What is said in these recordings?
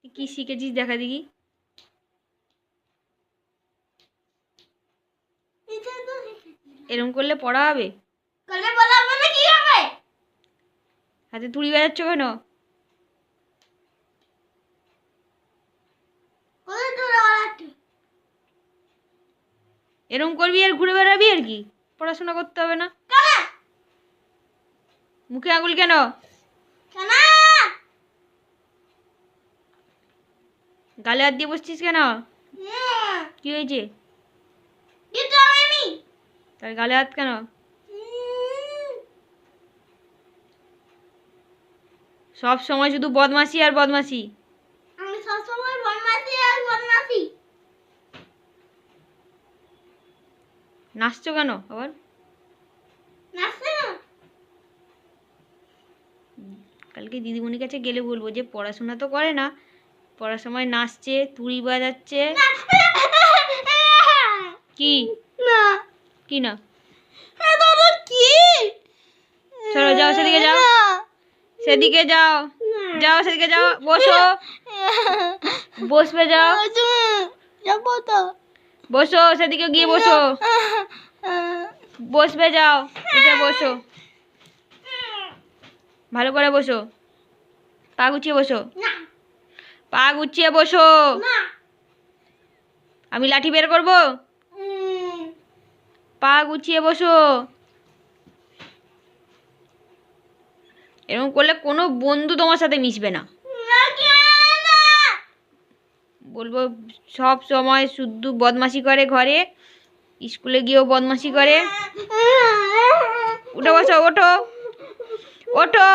তুই কি শিখেছিস দেখা দেখি। এরকম করলে পড়া হবে? করলে বলা হবে না কি হবে? হাতে তুড়ি বাজাচ্ছ কেন? এরকম করবি আর ঘুরে বেড়াবি আর কি? পড়াশোনা করতে হবে না। মুখে আঙুল কেন কেন গালে হাত দিয়ে বসছিস কেন? কি হয়েছে? তার গালে হাত কেন? সব সময় শুধু বদমাসি আর বদমাসি আমি সবসময় বদমাসি আর বদমাসি নাচছো কেন আবার? কালকে দিদিমণির কাছে গেলে বলব যে পড়াশোনা তো করে না পড়ার সময় নাচছে তুড়ি বাজাচ্ছে। কি? না। কি না? কি? চলো যাও সেদিকে যাও। সেদিকে যাও। যাও সেদিকে যাও। বসো। বসবে যাও। যাব তো। বসো সেদিকে গিয়ে বসো। বসবে যাও। এটা বসো। ভালো করে বসো। পা গুছিয়ে বসো। না। পা গুছিয়ে বসো। আমি লাঠি বের করব? পা গুছিয়ে বসো। এরকম করলে কোনো বন্ধু তোমার সাথে মিশবে না। বলব সব সময় শুদ্ধ বদমাশি করে ঘরে। স্কুলে গিয়েও বদমাশি করে। উঠে বসো ওঠো ওঠো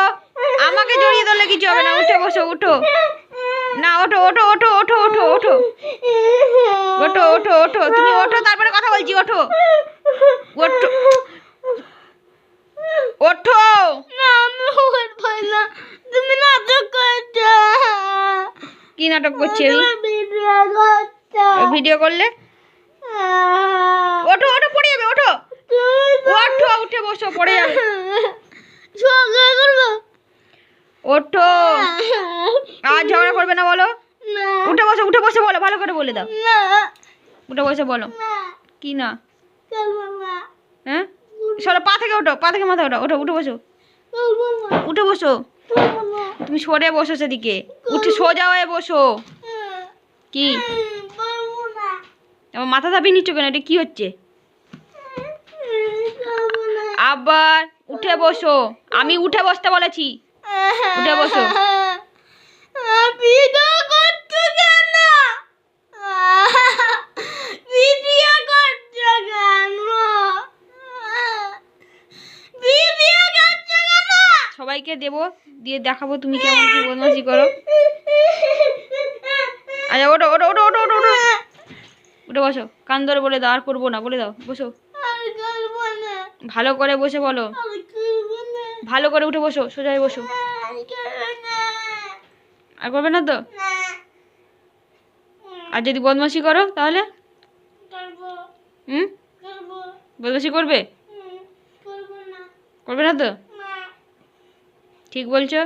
আমাকে জড়িয়ে ধরলে কিছু হবে না। উঠে বসো উঠো। ওঠো ওঠো ওঠো ওঠো ওঠো ওঠো। ওঠো ওঠো ওঠো। তুমি ওঠো তারপরে কথা বলছি ওঠো। ওঠো। ওঠো। না আমি উঠবো না। তুমি নাটক করছ। কি নাটক করছি আমি ভিডিও করলে? ওঠো ওঠো পড়ে যাবে ওঠো। ওঠো উঠে বসো পড়ে যাবে। ওঠো। আর ঝগড়া করবে না বলো। উঠে বসো উঠে বসে বলো ভালো করে বলে দাও। উঠে বসে বলো। কি না? হ্যাঁ? সরো পা থেকে ওঠো পা থেকে মাথা ওঠো ওঠো উঠে বসো। উঠে বসো। তুমি সরে বসো সেদিকে। উঠে সোজা হয়ে বসো। কি? আমার মাথা চাপিয়ে নিচ্ছ কেন? এটা কি হচ্ছে? আবার উঠে বসো। আমি উঠে বসতে বলেছি। উঠে বসো। ভিডিও করছ কেন ভিডিও করছ কেন ভিডিও করছ কেন সবাইকে দেবো, দিয়ে দেখাবো তুমি কেমন কি বদমাশি করো। আচ্ছা ওঠো ওঠো ওঠো ওঠো ওঠো ওঠো। উঠে বসো, কান ধরে বলে দাও, আর করব না, বলে দাও, বসো। ভালো করে বসে বলো। ভালো করে উঠে বসো সোজা বসো। আর করবে না তো? আর যদি বদমাশি করো, তাহলে? হুম? বদমাশি করবে? করব না। তো ঠিক বলছো?